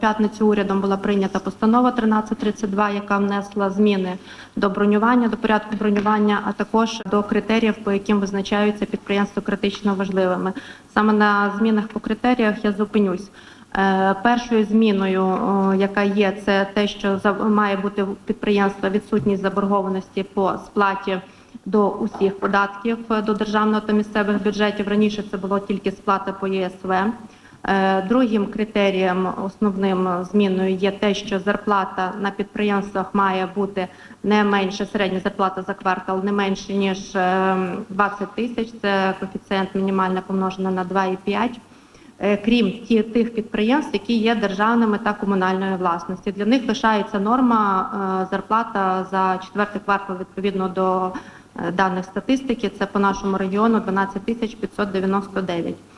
п'ятницю урядом була прийнята постанова 1332, яка внесла зміни до бронювання, до порядку бронювання, а також до критеріїв, по яким визначаються підприємства критично важливими. Саме на змінах по критеріях я зупинюсь. Е, Першою зміною, яка є, це те, що має бути у підприємства відсутність заборгованості по сплаті до усіх податків е, до державного та місцевих бюджетів. Раніше це було тільки сплата по ЄСВ. Е, Другим критерієм, основним зміною є те, що зарплата на підприємствах має бути не менше середня зарплата за квартал, не менше ніж е, 20 тисяч. Це коефіцієнт мінімальна помножена на 2,5 е, крім тих підприємств, які є державними та комунальної власності. Для них лишається норма е, зарплата за четвертий квартал відповідно до е, даних статистики. Це по нашому регіону 12 тисяч 599 е,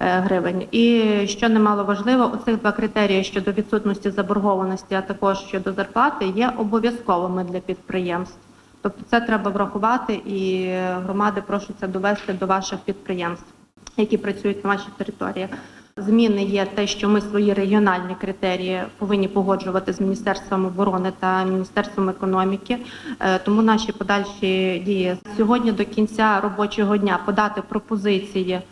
гривень. І що немало важливо, оцих два критерії щодо відсутності заборгованості, а також щодо зарплати, є обов'язковими для підприємств. Тобто це треба врахувати, і е, громади це довести до ваших підприємств які працюють на вашій території. Зміни є те, що ми свої регіональні критерії повинні погоджувати з Міністерством оборони та Міністерством економіки. Е, Тому наші подальші дії сьогодні до кінця робочого дня подати пропозиції е,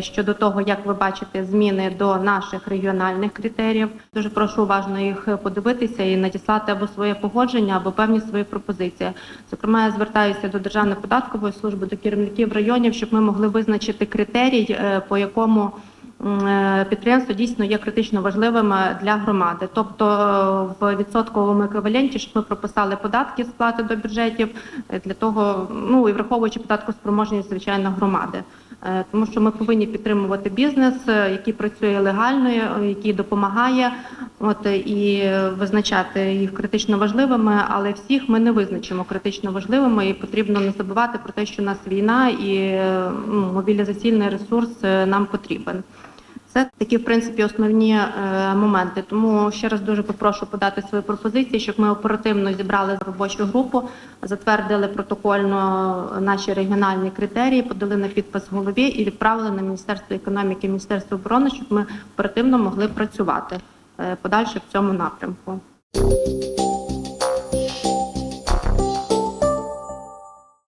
щодо того, як ви бачите зміни до наших регіональних критеріїв. Дуже прошу уважно їх подивитися і надіслати або своє погодження, або певні свої пропозиції. Зокрема, я звертаюся до Державної податкової служби, до керівників районів, щоб ми могли визначити критерій, е, по якому е, підприємство дійсно є критично важливим е, для громади. Тобто е, в відсотковому еквіваленті, щоб ми прописали податки сплати до бюджетів е, для того, ну і враховуючи податку спроможність звичайно громади. Е, Тому що ми повинні підтримувати бізнес, е, який працює легально, е, який допомагає, от і визначати їх критично важливими, але всіх ми не визначимо критично важливими, і потрібно не забувати про те, що у нас війна і ну, мобілізаційний ресурс нам потрібен. Це такі, в принципі, основні е, моменти. Тому ще раз дуже попрошу подати свої пропозиції, щоб ми оперативно зібрали робочу групу, затвердили протокольно наші регіональні критерії, подали на підпис голові і відправили на Міністерство економіки, Міністерство оборони, щоб ми оперативно могли працювати е, подальше в цьому напрямку.